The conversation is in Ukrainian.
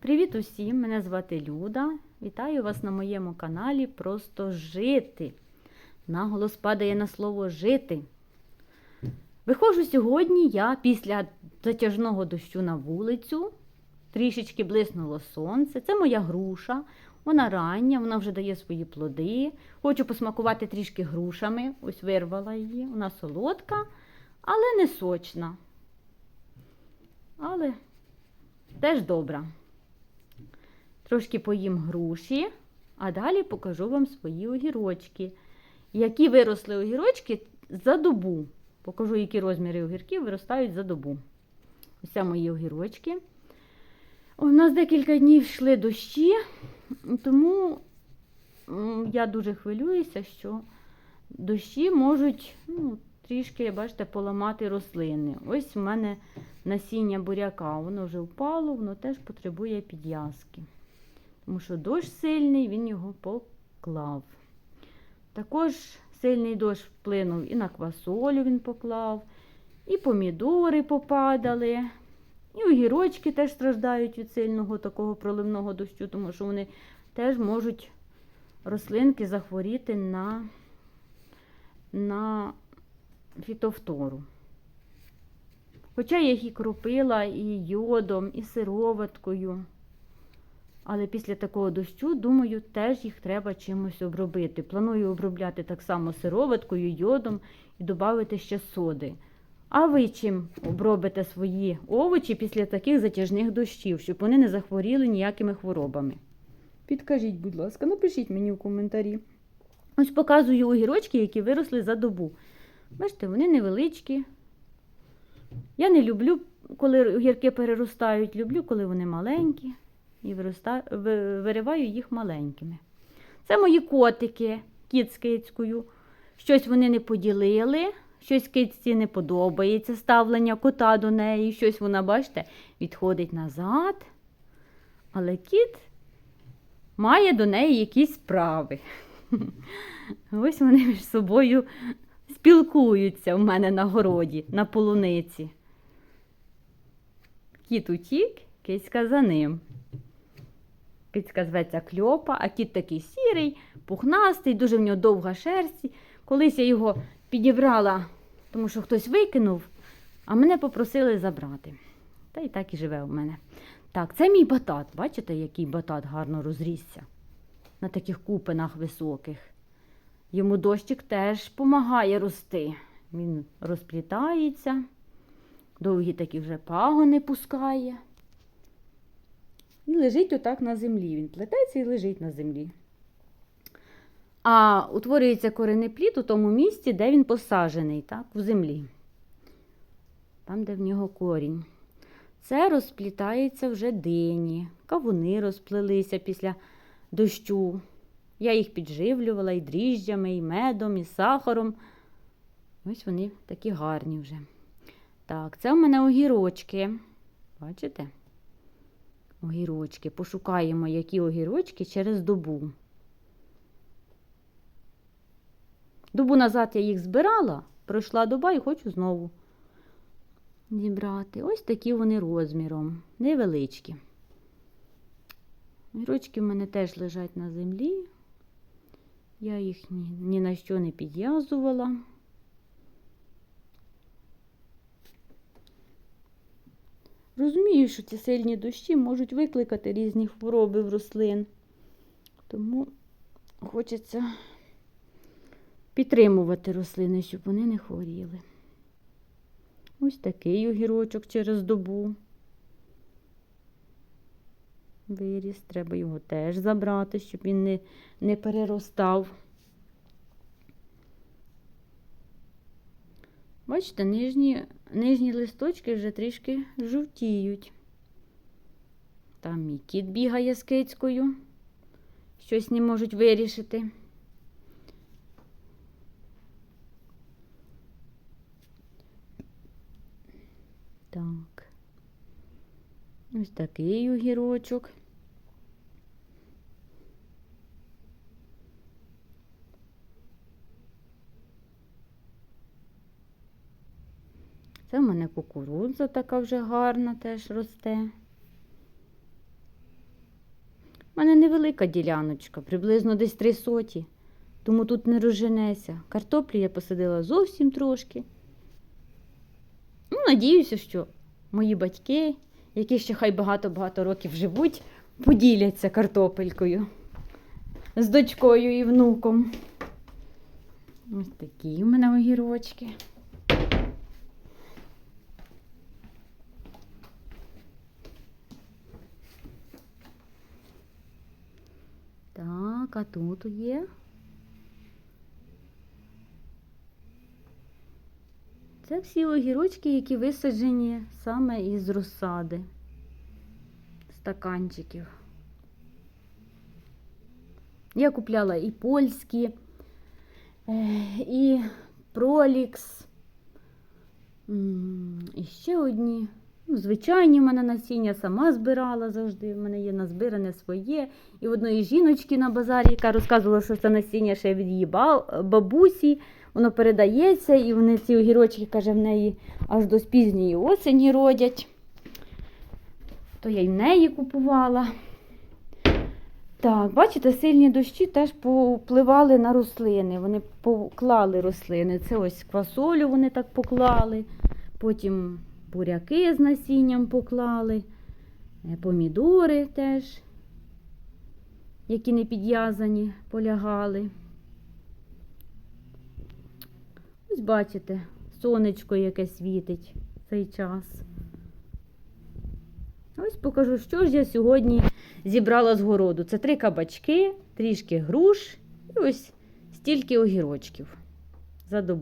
Привіт усім! Мене звати Люда. Вітаю вас на моєму каналі Просто жити. Наголос падає на слово жити. Виходжу сьогодні я після затяжного дощу на вулицю. Трішечки блиснуло сонце. Це моя груша. Вона рання, вона вже дає свої плоди. Хочу посмакувати трішки грушами. Ось вирвала її. Вона солодка, але не сочна. Але теж добра. Трошки поїм груші, а далі покажу вам свої огірочки. Які виросли огірочки за добу. Покажу, які розміри огірків виростають за добу. Ось це мої огірочки. У нас декілька днів йшли дощі, тому я дуже хвилююся, що дощі можуть ну, трішки, бачите, поламати рослини. Ось у мене насіння буряка, воно вже впало, воно теж потребує підв'язки. Тому що дощ сильний, він його поклав. Також сильний дощ вплинув і на квасолю він поклав, і помідори попадали, і огірочки теж страждають від сильного такого проливного дощу, тому що вони теж можуть рослинки захворіти на, на фітофтору. Хоча я їх і кропила і йодом, і сироваткою. Але після такого дощу, думаю, теж їх треба чимось обробити. Планую обробляти так само сироваткою, йодом і додати ще соди. А ви чим обробите свої овочі після таких затяжних дощів, щоб вони не захворіли ніякими хворобами? Підкажіть, будь ласка, напишіть мені в коментарі. Ось показую огірочки, які виросли за добу. Бачите, вони невеличкі. Я не люблю, коли огірки переростають, люблю, коли вони маленькі і вириваю їх маленькими. Це мої котики, кіт з кицькою. Щось вони не поділили, щось кицці не подобається ставлення кота до неї, щось вона, бачите, відходить назад. Але кіт має до неї якісь справи. Ось вони між собою спілкуються в мене на городі, на полуниці. Кіт утік, кицька за ним. Кицька зветься кльопа, а кіт такий сірий, пухнастий, дуже в нього довга шерсть. Колись я його підібрала, тому що хтось викинув, а мене попросили забрати. Та й так і живе у мене. Так, це мій батат. Бачите, який батат гарно розрісся на таких купинах високих. Йому дощик теж допомагає рости. Він розплітається, довгі такі вже пагони пускає. Лежить отак на землі. Він плететься і лежить на землі. А утворюється коренеплід у тому місці, де він посаджений, так, в землі. Там, де в нього корінь. Це розплітається вже дині. Кавуни розплелися після дощу. Я їх підживлювала і дріжджами, і медом, і сахаром. Ось вони такі гарні вже. Так, це у мене огірочки. Бачите? Огірочки. Пошукаємо, які огірочки через добу. Добу назад я їх збирала, пройшла доба і хочу знову зібрати. Ось такі вони розміром, невеличкі. Огірочки в мене теж лежать на землі. Я їх ні, ні на що не підв'язувала. Розумію, що ці сильні дощі можуть викликати різні хвороби в рослин. Тому хочеться підтримувати рослини, щоб вони не хворіли. Ось такий огірочок через добу. Виріс, треба його теж забрати, щоб він не, не переростав. Бачите, нижні, нижні листочки вже трішки жовтіють. Там мій кіт бігає з кицькою, щось не можуть вирішити. Так. Ось такий огірочок. Це в мене кукурудза така вже гарна теж росте. У мене невелика діляночка, приблизно десь три соті, тому тут не розженеся. Картоплі я посадила зовсім трошки. Ну, надіюся, що мої батьки, які ще хай багато-багато років живуть, поділяться картопелькою з дочкою і внуком. Ось такі у мене огірочки. Так, а тут є. Це всі огірочки, які висаджені саме із розсади стаканчиків. Я купляла і польські, е, і пролікс, і ще одні. Ну, звичайні в мене насіння сама збирала завжди. В мене є назбиране своє. І в одної жіночки на базарі, яка розказувала, що це насіння ще від її бабусі, воно передається, і вони ці огірочки, каже, в неї аж до пізньої осені родять. То я й в неї купувала. Так, бачите, сильні дощі теж повпливали на рослини. Вони поклали рослини. Це ось квасолю вони так поклали, потім буряки з насінням поклали, е, помідори теж, які не підв'язані, полягали. Ось бачите, сонечко яке світить цей час. Ось покажу, що ж я сьогодні зібрала з городу. Це три кабачки, трішки груш і ось стільки огірочків за добу.